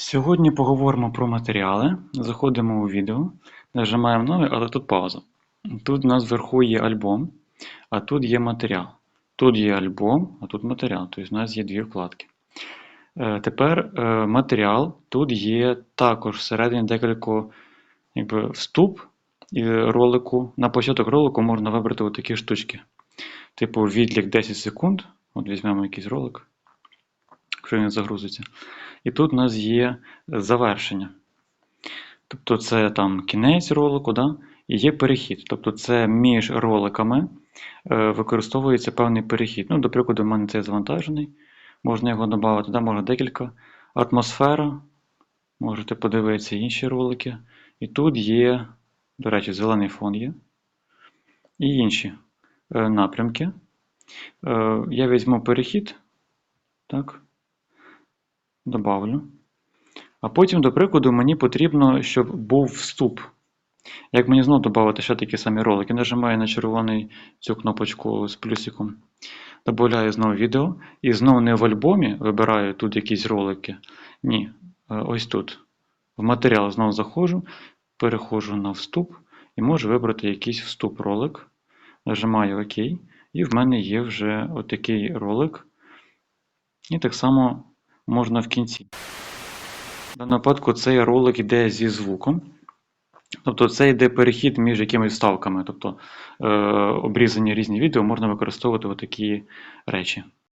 Сьогодні поговоримо про матеріали. Заходимо у відео, нажимаємо нове, але тут пауза. Тут у нас вверху є альбом, а тут є матеріал. Тут є альбом, а тут матеріал. Тобто у нас є дві вкладки. Е, Тепер е, матеріал. Тут є також всередині декілька якби, вступ ролику. На початок ролику можна вибрати отакі штучки. Типу відлік 10 секунд. От візьмемо якийсь ролик, якщо він загрузиться. І тут у нас є завершення. Тобто це там кінець ролику, да? і є перехід. Тобто це між роликами е, використовується певний перехід. Ну, до прикладу, в мене це завантажений. Можна його додати, да? можна декілька. Атмосфера. Можете подивитися інші ролики. І тут є, до речі, зелений фон є. І інші е, напрямки. Е, Я візьму перехід. Так. Добавлю. А потім, до прикладу, мені потрібно, щоб був вступ. Як мені знову додати ще такі самі ролики, нажимаю на червоний цю кнопочку з плюсиком, додаю знову відео. І знову не в альбомі вибираю тут якісь ролики. Ні, е, ось тут. В матеріал знову заходжу, переходжу на вступ і можу вибрати якийсь вступ ролик. Нажимаю ОК. І в мене є вже отакий ролик. І так само можна в кінці. В даному випадку цей ролик йде зі звуком. Тобто це йде перехід між якимись вставками. Тобто е, обрізані різні відео можна використовувати такі речі.